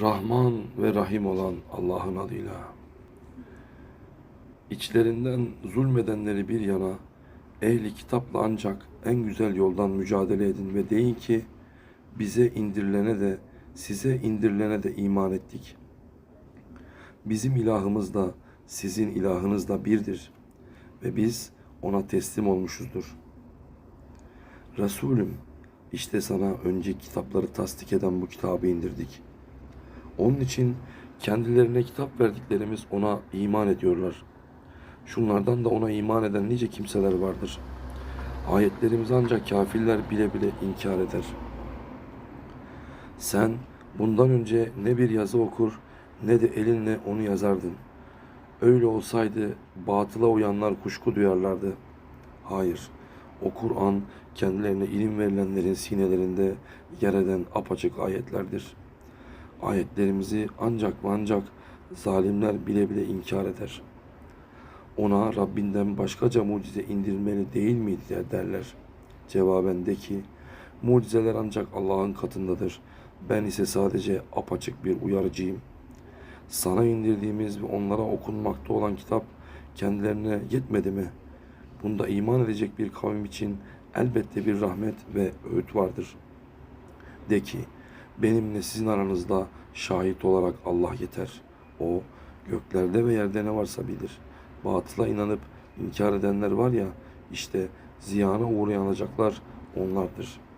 Rahman ve Rahim olan Allah'ın adıyla. İçlerinden zulmedenleri bir yana, ehli kitapla ancak en güzel yoldan mücadele edin ve deyin ki, bize indirilene de, size indirilene de iman ettik. Bizim ilahımız da, sizin ilahınız da birdir ve biz ona teslim olmuşuzdur. Resulüm, işte sana önceki kitapları tasdik eden bu kitabı indirdik. Onun için kendilerine kitap verdiklerimiz ona iman ediyorlar. Şunlardan da ona iman eden nice kimseler vardır. Ayetlerimiz ancak kafirler bile bile inkar eder. Sen bundan önce ne bir yazı okur ne de elinle onu yazardın. Öyle olsaydı batıla uyanlar kuşku duyarlardı. Hayır, o Kur'an kendilerine ilim verilenlerin sinelerinde yer eden apaçık ayetlerdir. Ayetlerimizi ancak ve ancak zalimler bile bile inkar eder. Ona Rabbinden başkaca mucize indirilmeli değil der- derler. Cevaben de ki, mucizeler ancak Allah'ın katındadır. Ben ise sadece apaçık bir uyarıcıyım. Sana indirdiğimiz ve onlara okunmakta olan kitap kendilerine yetmedi mi? Bunda iman edecek bir kavim için elbette bir rahmet ve öğüt vardır. De ki, benimle sizin aranızda şahit olarak Allah yeter. O, göklerde ve yerde ne varsa bilir. Batıla inanıp inkar edenler var ya, işte ziyana uğrayanacaklar onlardır.''